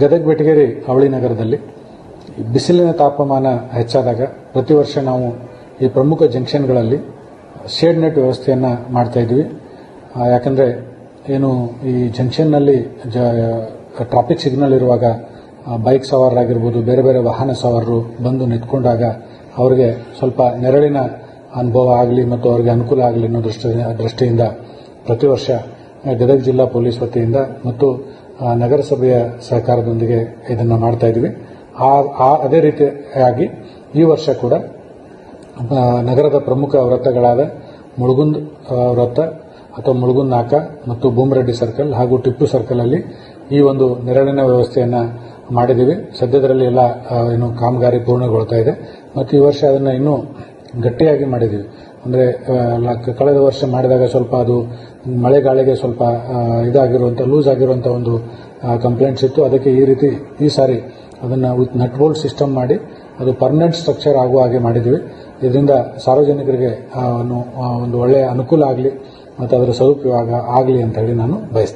ಗದಗ ಬೆಟಗೇರಿ ಅವಳಿ ನಗರದಲ್ಲಿ ಬಿಸಿಲಿನ ತಾಪಮಾನ ಹೆಚ್ಚಾದಾಗ ಪ್ರತಿ ವರ್ಷ ನಾವು ಈ ಪ್ರಮುಖ ಜಂಕ್ಷನ್ಗಳಲ್ಲಿ ಶೇಡ್ ನೆಟ್ ವ್ಯವಸ್ಥೆಯನ್ನು ಮಾಡ್ತಾ ಇದ್ವಿ ಯಾಕಂದರೆ ಏನು ಈ ಜಂಕ್ಷನ್ನಲ್ಲಿ ಜ ಟ್ರಾಫಿಕ್ ಸಿಗ್ನಲ್ ಇರುವಾಗ ಬೈಕ್ ಸವಾರರಾಗಿರ್ಬೋದು, ಬೇರೆ ಬೇರೆ ವಾಹನ ಸವಾರರು ಬಂದು ನಿಂತ್ಕೊಂಡಾಗ ಅವರಿಗೆ ಸ್ವಲ್ಪ ನೆರಳಿನ ಅನುಭವ ಆಗಲಿ ಮತ್ತು ಅವರಿಗೆ ಅನುಕೂಲ ಆಗಲಿ ಅನ್ನೋ ದೃಷ್ಟಿ, ದೃಷ್ಟಿಯಿಂದ ಪ್ರತಿ ವರ್ಷ ಗದಗ ಜಿಲ್ಲಾ ಪೊಲೀಸ್ ವತಿಯಿಂದ ಮತ್ತು ನಗರಸಭೆಯ ಸಹಕಾರದೊಂದಿಗೆ ಇದನ್ನು ಮಾಡ್ತಾ ಇದ್ವಿ ಆ- ಅದೇ ರೀತಿಯಾಗಿ ಈ ವರ್ಷ ಕೂಡ ನಗರದ ಪ್ರಮುಖ ವೃತ್ತಗಳಾದ ಮುಳುಗುಂದ್ ವೃತ್ತ ಅಥವಾ ಮುಳುಗುಂದ್ ನಾಕ ಮತ್ತು ಬೂಮರೆಡ್ಡಿ ಸರ್ಕಲ್ ಹಾಗೂ ಟಿಪ್ಪು ಸರ್ಕಲ್ ಅಲ್ಲಿ ಈ ಒಂದು ನೆರಳಿನ ವ್ಯವಸ್ಥೆಯನ್ನು ಮಾಡಿದ್ದೀವಿ. ಸದ್ಯದರಲ್ಲಿ ಎಲ್ಲ ಏನು ಕಾಮಗಾರಿ ಪೂರ್ಣಗೊಳ್ತಾ ಇದೆ. ಮತ್ತು ಈ ವರ್ಷ ಅದನ್ನು ಇನ್ನೂ ಗಟ್ಟಿಯಾಗಿ ಮಾಡಿದ್ದೀವಿ. ಅಂದರೆ ಕಳೆದ ವರ್ಷ ಮಾಡಿದಾಗ ಸ್ವಲ್ಪ ಅದು ಮಳೆ ಗಾಳಿಗೆ ಸ್ವಲ್ಪ ಇದಾಗಿರುವಂಥ ಲೂಸ್ ಆಗಿರುವಂಥ ಒಂದು ಕಂಪ್ಲೇಂಟ್ಸ್ ಇತ್ತು. ಅದಕ್ಕೆ ಈ ರೀತಿ, ಈ ಸಾರಿ ಅದನ್ನು ವಿತ್ ನಟ್ ಬೋಲ್ಟ್ ಸಿಸ್ಟಮ್ ಮಾಡಿ, ಅದು ಪರ್ಮನೆಂಟ್ ಸ್ಟ್ರಕ್ಚರ್ ಆಗುವ ಹಾಗೆ ಮಾಡಿದ್ವಿ ಇದರಿಂದ ಸಾರ್ವಜನಿಕರಿಗೆ ಒಂದು ಒಳ್ಳೆಯ ಅನುಕೂಲ ಆಗಲಿ, ಮತ್ತು ಅದರ ಸದುಪಯೋಗ ಆಗಲಿ ಅಂತ ಹೇಳಿ ನಾನು ಬಯಸ್ತೇನೆ.